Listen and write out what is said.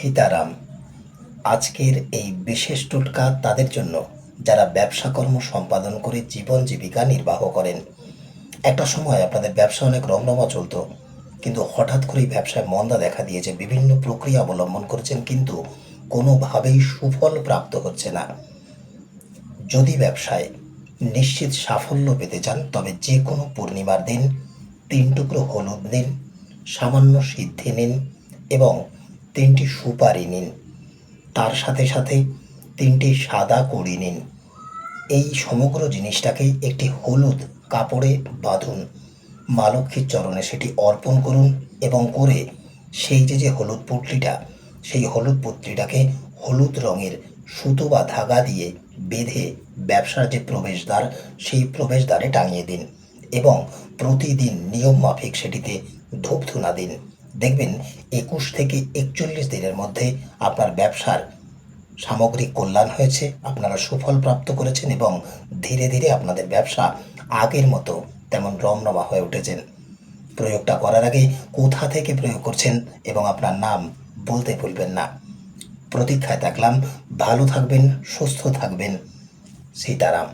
সীতারাম, আজকের এই বিশেষ টোটকা তাদের জন্য যারা ব্যবসা কর্ম সম্পাদন করে জীবন জীবিকা নির্বাহ করেন। একটা সময় আপনাদের ব্যবসা অনেক রমরমা চলত, কিন্তু হঠাৎ করেই ব্যবসায় মন্দা দেখা দিয়েছে, বিভিন্ন প্রক্রিয়া অবলম্বন করেছেন, কিন্তু কোনোভাবেই সুফল প্রাপ্ত হচ্ছে না। যদি ব্যবসায় নিশ্চিত সাফল্য পেতে চান, তবে যে কোনো পূর্ণিমার দিন, তিন টুকরো হলুদ নিন, সামান্য সিদ্ধি নিন এবং তিনটি সুপারি নিন। তার সাথে সাথে তিনটি সাদা কড়ি নিন। এই সমগ্র জিনিসটাকে একটি হলুদ কাপড়ে বাঁধুন। মা লক্ষ্মীর চরণে সেটি অর্পণ করুন এবং করে সেই যে যে হলুদ পুটলিটা, সেই হলুদ পুটলিটাকে হলুদ রঙের সুতো বা ধাগা দিয়ে বেঁধে ব্যবসার যে প্রবেশদ্বার, সেই প্রবেশদ্বারে টাঙিয়ে দিন এবং প্রতিদিন নিয়ম মাফিক সেটিতে ধূপ ধুনা দিন। দেখবেন একুশ থেকে একচল্লিশ দিনের মধ্যে আপনার ব্যবসার সামগ্রিক কল্যাণ হয়েছে, আপনারা সুফল প্রাপ্ত করেছেন এবং ধীরে ধীরে আপনাদের ব্যবসা আগের মতো তেমন রমরমা হয়ে উঠেছেন প্রয়োগটা করার আগে কোথা থেকে প্রয়োগ করছেন এবং আপনার নাম বলতে ভুলবেন না। প্রতীক্ষায় থাকলাম, ভালো থাকবেন, সুস্থ থাকবেন। সীতারাম।